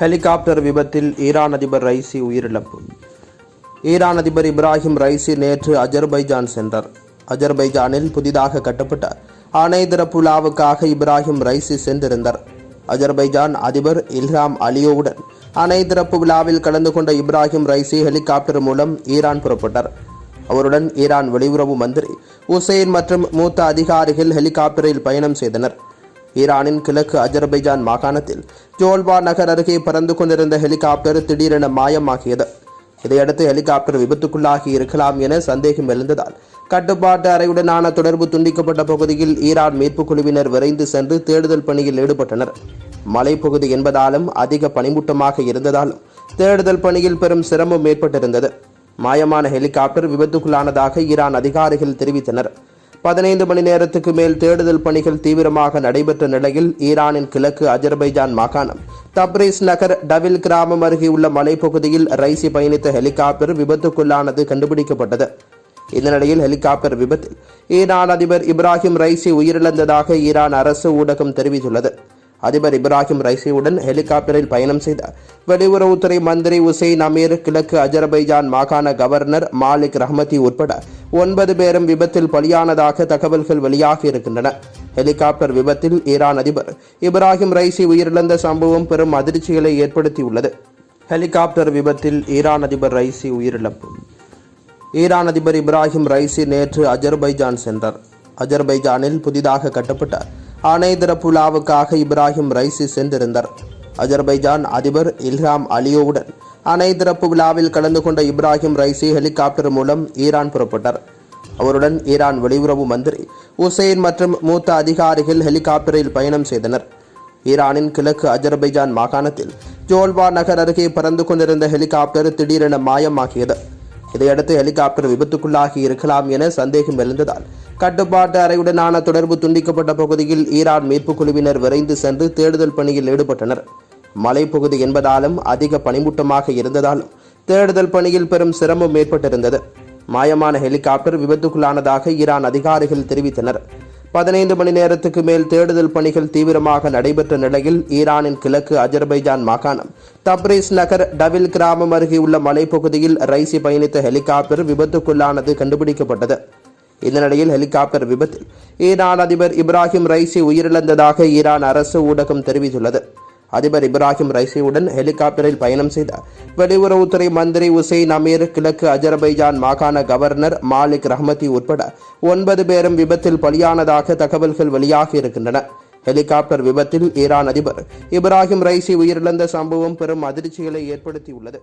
Helicopter விபத்தில் Iran அதிபர் Raisi உயிரிழப்பு. ஈரான் அதிபர் இப்ராஹிம் ரைசி நேற்று அஜர்பைஜான் சென்றார். அஜர்பைஜானில் புதிதாக கட்டப்பட்ட அணை திறப்பு இப்ராஹிம் ரைசி சென்றிருந்தார். அஜர்பைஜான் அதிபர் இல்ஹாம் அலியோவுடன் அணை திறப்பு விழாவில் கலந்து கொண்ட இப்ராஹிம் ரைசி ஹெலிகாப்டர் மூலம் ஈரான் புறப்பட்டார். அவருடன் ஈரான் வெளியுறவு மந்திரி உசைன் மற்றும் மூத்த அதிகாரிகள் ஹெலிகாப்டரில் பயணம் செய்தனர். ஈரானின் கிழக்கு அஜர்பைஜான் மாகாணத்தில் ஜோல்பா நகர் அருகே பறந்து கொண்டிருந்த ஹெலிகாப்டர் திடீரென மாயமாகியது. இதையடுத்து ஹெலிகாப்டர் விபத்துக்குள்ளாகி இருக்கலாம் என சந்தேகம் எழுந்ததால் கட்டுப்பாட்டு அறையுடனான தொடர்பு துண்டிக்கப்பட்ட பகுதியில் ஈரான் மீட்புக் குழுவினர் விரைந்து சென்று தேடுதல் பணியில் ஈடுபட்டனர். மலைப்பகுதி என்பதாலும் அதிக பனிமூட்டமாக இருந்ததாலும் தேடுதல் பணியில் பெரும் சிரமம் ஏற்பட்டிருந்தது. மாயமான ஹெலிகாப்டர் விபத்துக்குள்ளானதாக ஈரான் அதிகாரிகள் தெரிவித்தனர். பதினைந்து மணி நேரத்துக்கு மேல் தேடுதல் பணிகள் தீவிரமாக நடைபெற்ற நிலையில் ஈரானின் கிழக்கு அஜர்பைஜான் மாகாணம். தப்ரீஸ் நகர் டவில் கிராமம் அருகே உள்ள மலைப்பகுதியில் ரைசி பயணித்த ஹெலிகாப்டர் விபத்துக்குள்ளானது கண்டுபிடிக்கப்பட்டது. இந்த நிலையில் ஹெலிகாப்டர் விபத்தில் ஈரான் அதிபர் இப்ராஹிம் ரைசி உயிரிழந்ததாக ஈரான் அரசு ஊடகம் தெரிவித்துள்ளது. அதிபர் இப்ராஹிம் ரைசியுடன் ஹெலிகாப்டரில் பயணம் செய்த வெளியுறவுத்துறை மந்திரி உசைன் அமீர் கிழக்கு அஜர்பைஜான் மாகாண கவர்னர் மாலிக் ரஹ்மதி உட்பட ஒன்பது பேரும் விபத்தில் பலியானதாக தகவல்கள் வெளியாகி இருக்கின்றன. ஹெலிகாப்டர் விபத்தில் ஈரான் அதிபர் இப்ராஹிம் ரைசி உயிரிழந்த சம்பவம் பெரும் அதிர்ச்சிகளை ஏற்படுத்தியுள்ளது. ஹெலிகாப்டர் விபத்தில் ஈரான் அதிபர் ரைசி உயிரிழப்பு. ஈரான் அதிபர் இப்ராஹிம் ரைசி நேற்று அஜர்பைஜான் சென்றார். அஜர்பைஜானில் புதிதாக கட்டப்பட்ட அணை புலாவுக்காக இப்ராஹிம் ரைசி சென்றிருந்தார். அஜர்பைஜான் அதிபர் இல்ஹாம் அலியோவுடன் அணை விழாவில் கலந்து கொண்ட இப்ராஹிம் ரைசி ஹெலிகாப்டர் மூலம் ஈரான் புறப்பட்டார். அவருடன் ஈரான் வெளியுறவு மந்திரி உசைன் மற்றும் மூத்த அதிகாரிகள் ஹெலிகாப்டரில் பயணம் செய்தனர். ஈரானின் கிழக்கு அஜர்பைஜான் மாகாணத்தில் ஜோல்வா நகர் அருகே பறந்து கொண்டிருந்த ஹெலிகாப்டர் திடீரென மாயமாகியது. இதையடுத்து ஹெலிகாப்டர் விபத்துக்குள்ளாகி இருக்கலாம் என சந்தேகம் எழுந்ததால் கட்டுப்பாட்டு அறையுடனான தொடர்பு துண்டிக்கப்பட்ட பகுதியில் ஈரான் மீட்புக் குழுவினர் விரைந்து சென்று தேடுதல் பணியில் ஈடுபட்டனர். மலைப்பகுதி என்பதாலும் அதிக பனிமூட்டமாக இருந்ததாலும் தேடுதல் பணியில் பெரும் சிரமம் ஏற்பட்டிருந்தது. மாயமான ஹெலிகாப்டர் விபத்துக்குள்ளானதாக ஈரான் அதிகாரிகள் தெரிவித்தனர். பதினைந்து மணி நேரத்துக்கு மேல் தேடுதல் பணிகள் தீவிரமாக நடைபெற்ற நிலையில் ஈரானின் கிழக்கு அஜர்பைஜான் மாகாணம் தப்ரீஸ் நகர் டவில் கிராமம் அருகே உள்ள மலைப்பகுதியில் ரைசி பயணித்த ஹெலிகாப்டர் விபத்துக்குள்ளானது கண்டுபிடிக்கப்பட்டது. இந்த நிலையில் ஹெலிகாப்டர் விபத்தில் ஈரான் அதிபர் இப்ராஹிம் ரைசி உயிரிழந்ததாக ஈரான் அரசு ஊடகம் தெரிவித்துள்ளது. அதிபர் இப்ராஹிம் ரைசியுடன் ஹெலிகாப்டரில் பயணம் செய்த வெளியுறவுத்துறை மந்திரி உசைன் அமீர் கிழக்கு அஜர்பைஜான் மாகாண கவர்னர் மாலிக் ரஹ்மதி உட்பட ஒன்பது பேரும் விபத்தில் பலியானதாக தகவல்கள் வெளியாகி இருக்கின்றன. ஹெலிகாப்டர் விபத்தில் ஈரான் அதிபர் இப்ராஹிம் ரைசி உயிரிழந்த சம்பவம் பெரும் அதிர்ச்சிகளை ஏற்படுத்தியுள்ளது.